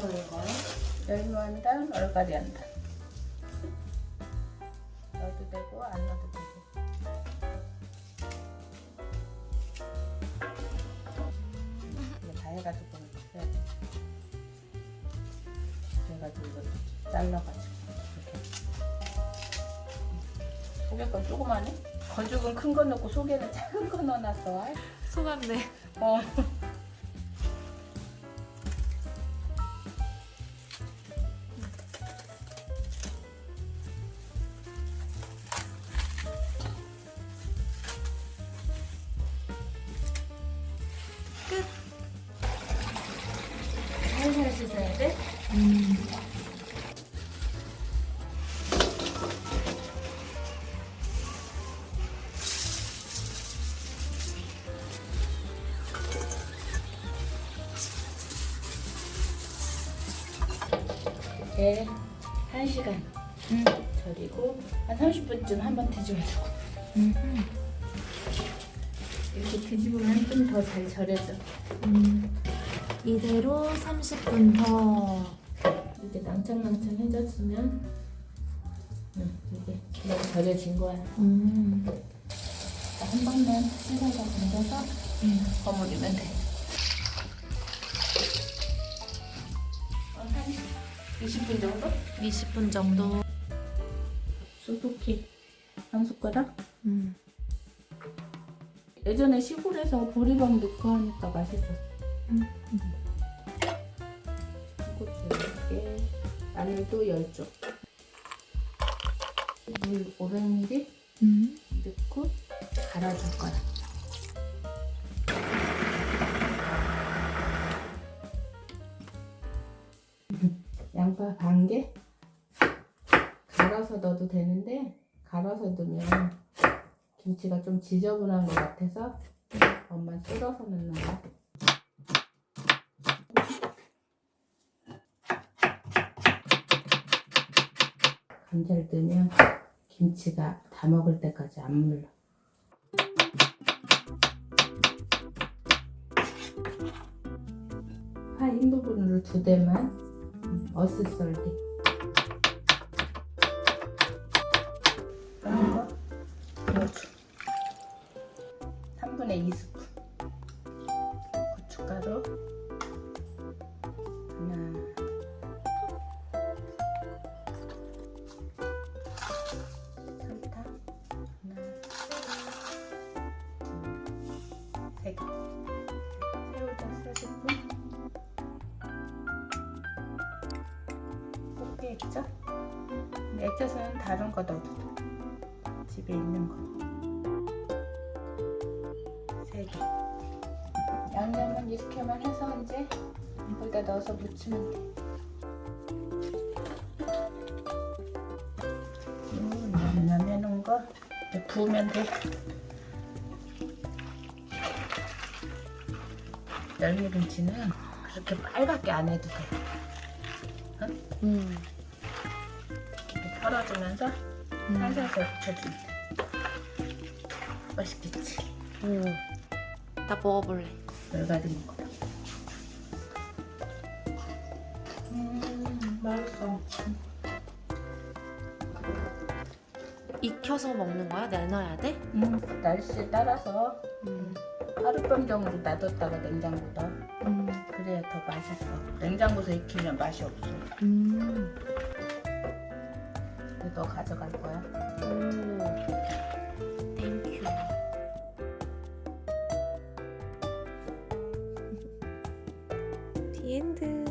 하는 거야? 열무 한 단, 얼갈이 한 단. 넣어도 되고 안 넣어도 되고. 이거 다 해가지고 해야 돼. 그래가지고 이거 잘라가지고 이렇게. 속에 건 조그마네. 건죽은 큰 거 넣고 속에는 작은 거 넣어놨어. 속았네. 어. 살살 씻어야 돼? 이제 1시간 절이고 한 30분쯤 한번 뒤집어 주고 이렇게 뒤집으면 좀 더 잘 절여져 음. 이대로 30분 더. 이렇게 낭창낭창해졌으면 응, 이게 너무 절여진 거야 음. 한 번만 신사가 건져서 버무리면 돼 어, 한 20분 정도? 20분 정도. 소독기 한 숟가락? 음. 예전에 시골에서 보리밥 넣고 하니까 맛있었어. 음. 고추 10개, 마늘도 10쪽. 물 500ml 음. 넣고 갈아줄 거야. 양파 반 개? 갈아서 넣어도 되는데 갈아서 넣으면 김치가 좀 지저분한 것 같아서 엄마 썰어서 넣는 거. 감자를 넣으면 김치가 다 먹을 때까지 안 물러. 파 흰 부분으로 두 대만 어스 썰기. 게 액젓 액젓은 다른 거 넣어도 돼 집에 있는 거. 3개. 양념은 이렇게만 해서 이제 이거다 넣어서 무치면 돼. 음, 양념 해놓은 거 이제 부으면 돼. 열무김치는 그렇게 빨갛게 안 해도 돼. 음. 이렇게 털어주면서 살살살 붙여주면 돼 맛있겠지? 음. 나 먹어볼래. 열가지 먹어 음 맛있어 익혀서 먹는 거야? 내놔야 돼? 음, 날씨에 따라서 음. 하룻밤 정도 놔뒀다가 냉장고다 음. 그래야 더 맛있어 냉장고에서 익히면 맛이 없어 음. 너 가져갈 거야 오. 땡큐. 디엔드.